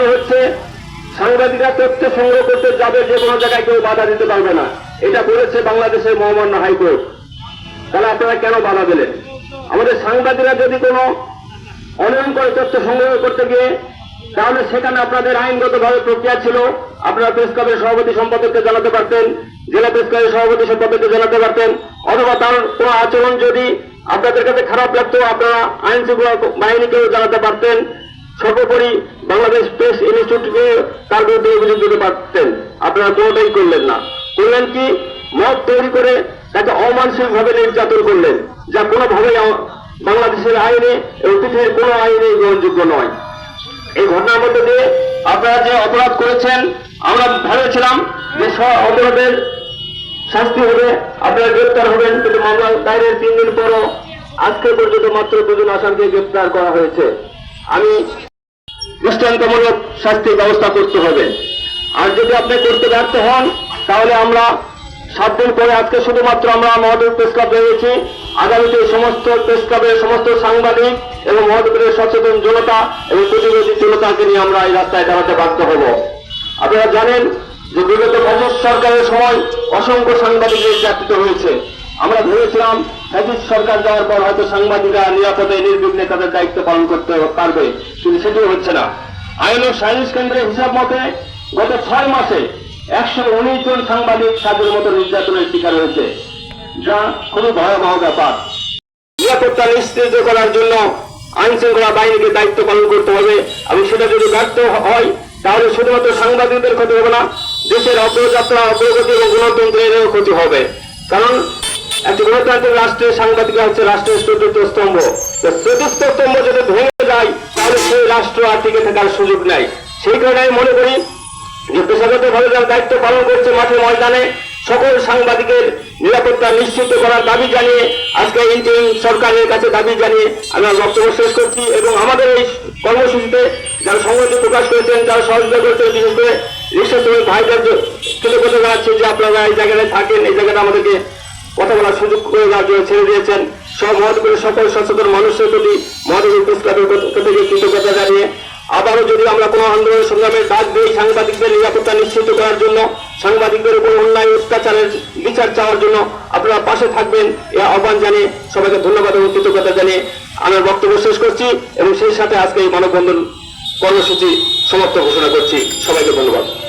প্রশ্ন হচ্ছে, সাংবাদিকরা তথ্য সংগ্রহ করতে যাবে যে কোনো জায়গায় কেউ বাধা দিতে পারবে না। এটা বলেছে বাংলাদেশের মহামান্য হাইকোর্ট। তাহলে আপনারা কেন বাধা দিলেন? আমাদের সাংবাদিকরা যদি কোনো অনিয়ম করে তথ্য সংগ্রহ করতে গিয়ে, তাহলে সেখানে আপনাদের আইনগতভাবে প্রক্রিয়া ছিল। আপনারা প্রেস ক্লাবের সভাপতি সম্পাদককে জানাতে পারতেন, জেলা প্রেস ক্লাবের সভাপতি সম্পাদককে জানাতে পারতেন, অথবা তার কোনো আচরণ যদি আপনাদের কাছে খারাপ লাগতো, আপনারা আইন শৃঙ্খলা বাহিনীকেও জানাতে পারতেন। সর্বোপরি বাংলাদেশ প্রেস ইনস্টিটিউটকে তার বিরুদ্ধে অভিযোগ দিতে পারতেন। আপনারা কোনোটাই করলেন না। করলেন কি? মত তৈরি করে তাকে অমানসিক ভাবে নির্যাতন করলেন, যা কোনোভাবেই বাংলাদেশের আইনে এবং পৃথিবীর কোনো আইনে গ্রহণযোগ্য নয়। এই ঘটনার মধ্যে দিয়ে আপনারা যে অপরাধ করেছেন, আমরা ভেবেছিলাম যে অপরাধের শাস্তি হবে, আপনারা গ্রেপ্তার হবেন, কিন্তু মামলা দায়েরের তিন দিন পরও আজকে পর্যন্ত মাত্র দুজন আসামিকে গ্রেপ্তার করা হয়েছে। আমি দৃষ্টান্তমূলক শাস্তির ব্যবস্থা করতে হবে। আর যদি আপনি করতে ব্যর্থ হন, তাহলে আমরা সাত দিন পরে আজকে শুধুমাত্র আমরা মহাদেব প্রেস ক্লাব আগামীতে সমস্ত প্রেস ক্লাবের সমস্ত সাংবাদিক এবং মহাদেবের সচেতন জনতা এবং প্রতিবেদী জনতাকে নিয়ে আমরা এই রাস্তায় দাঁড়াতে বাধ্য হব। আপনারা জানেন যে বিগত ফ্যাসিস্ট সরকারের সময় অসংখ্য সাংবাদিক নির্যাতিত হয়েছে। আমরা ভেবেছিলাম ফ্যাসিস্ট সরকার যাওয়ার পর হয়তো সাংবাদিকরা নিরাপদে, নির্বিঘ্নে তাদের দায়িত্ব পালন করতে পারবে, কিন্তু সেটিও হচ্ছে না। আইন ও সাইন্স কেন্দ্রের হিসাব মতে গত ছয় মাসে একশো উনিশ জন সাংবাদিক তাদের মতো নির্যাতনের শিকার হয়েছে, যা খুবই ভয়াবহ ব্যাপার। নিরাপত্তা নিশ্চিত করার জন্য আইন শৃঙ্খলা বাহিনীকে দায়িত্ব পালন করতে হবে। এবং সেটা যদি ব্যর্থ হয়, তাহলে শুধুমাত্র সাংবাদিকদের ক্ষতি হবে না, দেশের অগ্রযাত্রা, অগ্রগতি এবং গণতন্ত্রেরও ক্ষতি হবে। কারণ একটি গণতান্ত্রিক রাষ্ট্রের সাংবাদিকরা হচ্ছে রাষ্ট্রের চতুর্থ স্তম্ভ চতুর্থ স্তম্ভ যদি ভেঙে যায় তাহলে সেই রাষ্ট্র আর টিকে থাকার সুযোগ নাই সেই কারণে আমি মনে করি যে পেশাগত ভাবে যারা দায়িত্ব পালন করছে মাঠে ময়দানে সকল সাংবাদিকের নিরাপত্তা নিশ্চিত করার দাবি জানিয়ে আজকে ইন্টারিম সরকারের কাছে দাবি জানিয়ে আমি আমার বক্তব্য শেষ করছি এবং আমাদের এই কর্মসূচিতে যারা সংগঠন প্রকাশ করেছেন যারা সহযোগিতা করেছেন বিশেষ করে রিক্সা শ্রমিক ভাইদের কৃতজ্ঞতা জানাচ্ছি যে আপনারা এই জায়গায় থাকেন এই জায়গাটা আমাদেরকে কথা বলার সুযোগ করে দেওয়ার ছেড়ে দিয়েছেন? সব মহাদেবের সকল সচেতন মানুষের প্রতি মহাদেবের প্রেস ক্লাবের পক্ষ থেকে কৃতজ্ঞতা জানিয়ে আবারও যদি আমরা কোনো আন্দোলন সংগ্রামের ডাক দিই, সাংবাদিকদের নিরাপত্তা নিশ্চিত করার জন্য, সাংবাদিকদের উপর অন্যায় অত্যাচারের বিচার চাওয়ার জন্য আপনারা পাশে থাকবেন, এ আহ্বান জানিয়ে সবাইকে ধন্যবাদ এবং কৃতজ্ঞতা জানিয়ে আমার বক্তব্য শেষ করছি এবং সেই সাথে আজকে এই মানববন্ধন কর্মসূচি সমাপ্ত ঘোষণা করছি। সবাইকে ধন্যবাদ।